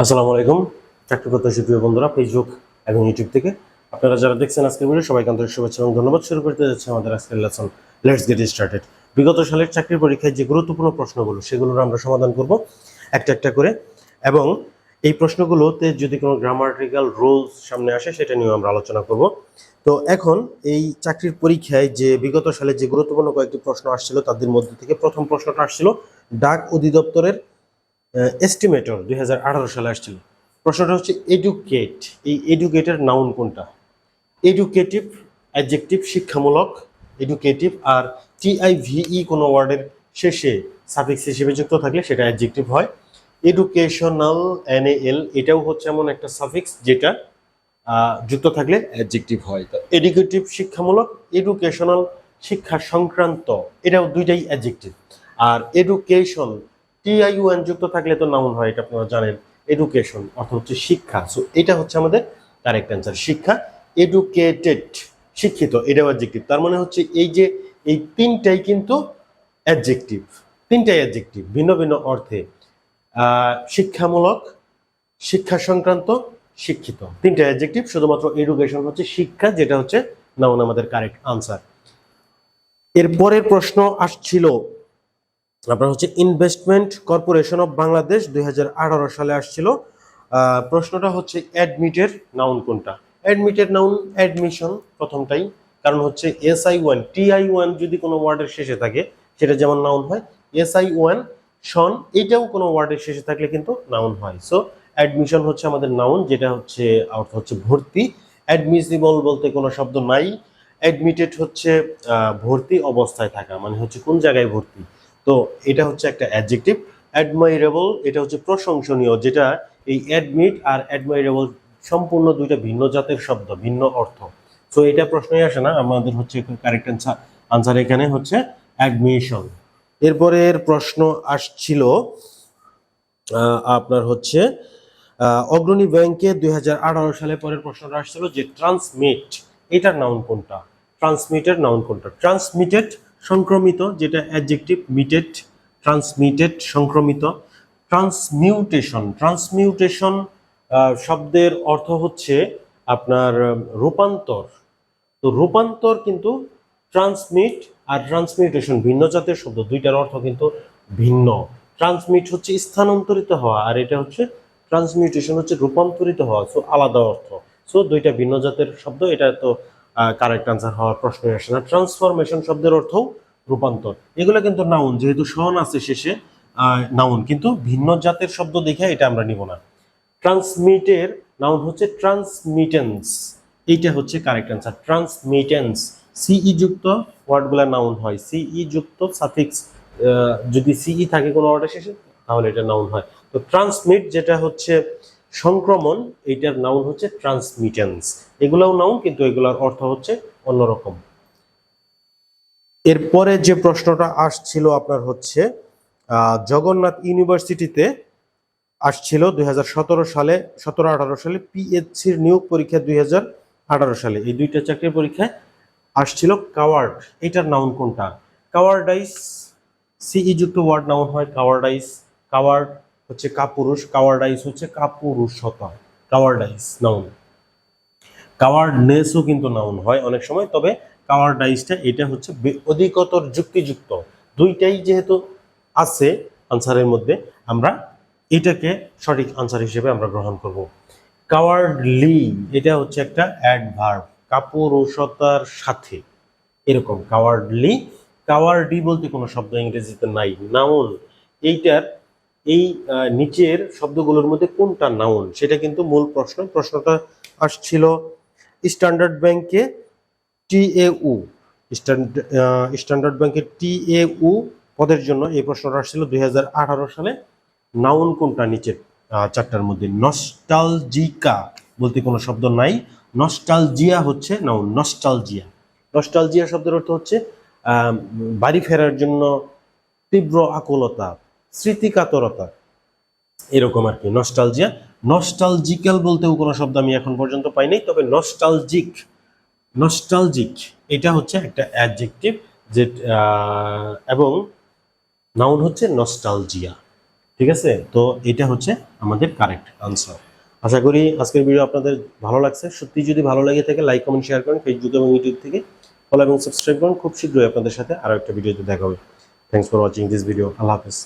আসসালামু আলাইকুম। চাকরি প্রত্যাশী প্রিয় বন্ধুরা ফেসবুক এবং ইউটিউব থেকে। আপনারা যারা দেখছেন আজকের ভিডিও সবাইকে আন্তরিক শুভেচ্ছা এবং ধন্যবাদ। শুরু করতে যাচ্ছে আমাদের আজকের লেসন লেটস গেট স্টার্টেড বিগত সালের চাকরির পরীক্ষায় যে গুরুত্বপূর্ণ প্রশ্নগুলো, সেগুলোর আমরা সমাধান করব একটা একটা করে। এবং এই প্রশ্নগুলোতে যদি কোনো গ্রামাটিক্যাল রুলস সামনে আসে, সেটা নিয়েও আমরা আলোচনা করব। তো এখন এই চাকরির পরীক্ষায় যে বিগত সালে যে গুরুত্বপূর্ণ কয়েকটি প্রশ্ন আসছিল, তাদের মধ্যে থেকে প্রথম প্রশ্নটা আসছিল, ডাক অধিদপ্তরের এস্টিমেটর দুই হাজার আঠারো সালে আসছিল। প্রশ্নটা হচ্ছে এডুকেট এই এডুকেটের নাউন কোনটা? এডুকেটিভ অ্যাডজেক্টিভ শিক্ষামূলক এডুকেটিভ আর টিআইভিই কোনো ওয়ার্ডের শেষে সাফিক্স হিসেবে যুক্ত থাকলে সেটা অ্যাডজেক্টিভ হয়। এডুকেশনাল এন এল এটাও হচ্ছে এমন একটা সাফিক্স যেটা যুক্ত থাকলে অ্যাডজেক্টিভ হয়। তো এডুকেটিভ শিক্ষামূলক এডুকেশনাল শিক্ষা সংক্রান্ত, এটাও দুইটাই অ্যাডজেক্টিভ আর এডুকেশন টিআইউএন যুক্ত থাকলে তো নাউন হয়, এটা আপনারা জানেন। এডুকেশন অর্থ হচ্ছে শিক্ষা। সো এটা হচ্ছে আমাদের কারেক্ট অ্যান্সার শিক্ষা। এডুকেটেড শিক্ষিত, এটাও অ্যাডজেক্টিভ তার মানে হচ্ছে এই যে, এই তিনটাই কিন্তু অ্যাডজেক্টিভ তিনটাই অ্যাডজেক্টিভ ভিন্ন ভিন্ন অর্থে। শিক্ষামূলক, শিক্ষা সংক্রান্ত, শিক্ষিত। তিনটা অ্যাডজেক্টিভ শুধুমাত্র এডুকেশন হচ্ছে শিক্ষা, যেটা হচ্ছে নাউন আমাদের কারেক্ট আনসার এর পরের প্রশ্ন আসছিল আপনার হচ্ছে ইনভেস্টমেন্ট কর্পোরেশন অফ বাংলাদেশ দুই হাজার আঠারো সালে আসছিল। প্রশ্নটা হচ্ছে অ্যাডমিটের নাউন কোনটা? অ্যাডমিটের নাউন অ্যাডমিশন প্রথমটাই। কারণ হচ্ছে S I one T I one যদি কোনো ওয়ার্ডের শেষে থাকে, সেটা যেমন নাউন হয় এস আই ওয়ান শন এটাও কোনো ওয়ার্ডের শেষে থাকলে কিন্তু নাউন হয়। সো অ্যাডমিশন হচ্ছে আমাদের নাউন যেটা হচ্ছে, অর্থ হচ্ছে ভর্তি। অ্যাডমিসিবল বলতে কোনো শব্দ নাই। অ্যাডমিটেড হচ্ছে ভর্তি অবস্থায় থাকা মানে হচ্ছে কোন জায়গায় ভর্তি। তো এটা হচ্ছে একটা অ্যাডজেক্টিভ অ্যাডমাইরেবল এটা হচ্ছে প্রশংসনীয়, যেটা এই অ্যাডমিট আর অ্যাডমাইরেবল সম্পূর্ণ দুইটা ভিন্ন জাতের শব্দ, ভিন্ন অর্থ। তো এটা প্রশ্নই আসে না, আমাদের হচ্ছে কারেক্ট আনসার এখানে হচ্ছে অ্যাডমিশন এরপরে এর প্রশ্ন আসছিল আপনার হচ্ছে অগ্রণী ব্যাংকে দু হাজার আঠারো সালে পরের প্রশ্নটা আসছিল যে ট্রান্সমিট এটার নাউন কোনটা? ট্রান্সমিটের নাউন কোনটা? ট্রান্সমিটেড সংক্রমিত, যেটা অ্যাডজেক্টিভ মিটেড ট্রান্সমিটেড সংক্রমিত ট্রান্সমিউটেশন ট্রান্সমিউটেশন শব্দের অর্থ হচ্ছে আপনার রূপান্তর। তো রূপান্তর কিন্তু ট্রান্সমিট আর ট্রান্সমিউটেশন ভিন্ন জাতের শব্দ, দুইটার অর্থ কিন্তু ভিন্ন। ট্রান্সমিট হচ্ছে স্থানান্তরিত হওয়া আর এটা হচ্ছে ট্রান্সমিউটেশন হচ্ছে রূপান্তরিত হওয়া সো আলাদা অর্থ। সো দুইটা ভিন্ন জাতের শব্দ, এটা তো কারেক্ট আনসার হওয়ার প্রশ্ন আসে না। ট্রান্সফরমেশন শব্দের অর্থও রূপান্তর। এগুলো কিন্তু নাউন যেহেতু সন আছে শেষে নাউন কিন্তু ভিন্ন জাতের শব্দ দেখে এটা আমরা নিব না। ট্রান্সমিটের নাউন হচ্ছে ট্রান্সমিটেন্স এইটা হচ্ছে কারেক্ট অ্যান্সার ট্রান্সমিটেন্স সিই যুক্ত ওয়ার্ডগুলা নাউন হয়। সিই যুক্ত সাফিক্স যদি সিই থাকে কোনো ওয়ার্ডের শেষে, তাহলে এটা নাউন হয়। তো ট্রান্সমিট যেটা হচ্ছে সংক্রমণ, এইটার নাউন হচ্ছে ট্রান্সমিটেন্স এগুলোও নাউন কিন্তু এগুলার অর্থ হচ্ছে অন্যরকম। এরপরে যে প্রশ্নটা আসছিল আপনার হচ্ছে জগন্নাথ ইউনিভার্সিটিতে আসছিল দুই হাজার সতেরো সালে, সতেরো আঠারো সালে পিএইচসির নিয়োগ পরীক্ষা দুই হাজার আঠারো সালে। এই দুইটা চাকরির পরীক্ষায় আসছিল কাওয়ার্ড। এটার নাউন কোনটা? কাওয়ার্ডাইস সিই যুক্ত ওয়ার্ড নাউন হয় কাওয়ার্ডাইস। কাওয়ার্ড হচ্ছে কাপুরুষ, কাওয়ার্ডাইস হচ্ছে কাপুরুষতা কাওয়ার্ডাইস নাউন কাওয়ার্ডনেসও কিন্তু নাউন হয় অনেক সময়, তবে কাওয়ার্ডাইসটা এটা হচ্ছে অধিকতর যুক্তিযুক্ত। দুইটাই যেহেতু আছে আনসারের মধ্যে, আমরা এটাকে সঠিক আনসার হিসেবে আমরা গ্রহণ করব। কাওয়ার্ডলি, এটা হচ্ছে একটা অ্যাডভার্ব কাপুরুষতার সাথে। এরকম, কাওয়ার্ডলি, কাওয়ার্ডি বলতে কোনো শব্দ ইংরেজিতে নাই। নাউন এইটার এই নিচের শব্দগুলোর মধ্যে কোনটা নাউন সেটা কিন্তু মূল প্রশ্ন। প্রশ্নটা আসছিল স্ট্যান্ডার্ড ব্যাংকে টিএউ স্ট্যান্ডার্ড ব্যাংকের টিএউ পদের জন্য এই প্রশ্নটা আসছিল দুই হাজার আঠারো সালে। নাউন কোনটা নিচের চারটার মধ্যে? নস্টালজিকা বলতে কোনো শব্দ নাই। নস্টালজিয়া হচ্ছে নাউন নস্টালজিয়া নস্টালজিয়া শব্দের অর্থ হচ্ছে বাড়ি ফেরার জন্য তীব্র আকুলতা স্মৃতিকাতরতা। এরকম আর কি নস্টালজিয়া নস্টালজিক্যাল বলতেও কোনো শব্দ আমি এখন পর্যন্ত পাইনি তবে নস্টালজিক নস্টালজিক এটা হচ্ছে একটা অ্যাডজেক্টিভ যে এবং নাউন হচ্ছে নস্টালজিয়া ঠিক আছে? তো এটা হচ্ছে আমাদের কারেক্ট আনসার আশা করি আজকের ভিডিও আপনাদের ভালো লাগছে। সত্যি যদি ভালো লাগে থাকে লাইক কমেন্ট শেয়ার করেন ফেসবুক এবং ইউটিউব থেকে। ফলো এবং সাবস্ক্রাইব করুন। খুব শীঘ্রই আপনাদের সাথে আরও একটা ভিডিওতে দেখা হবে। Thanks for watching this video আল্লাহ হাফেজ।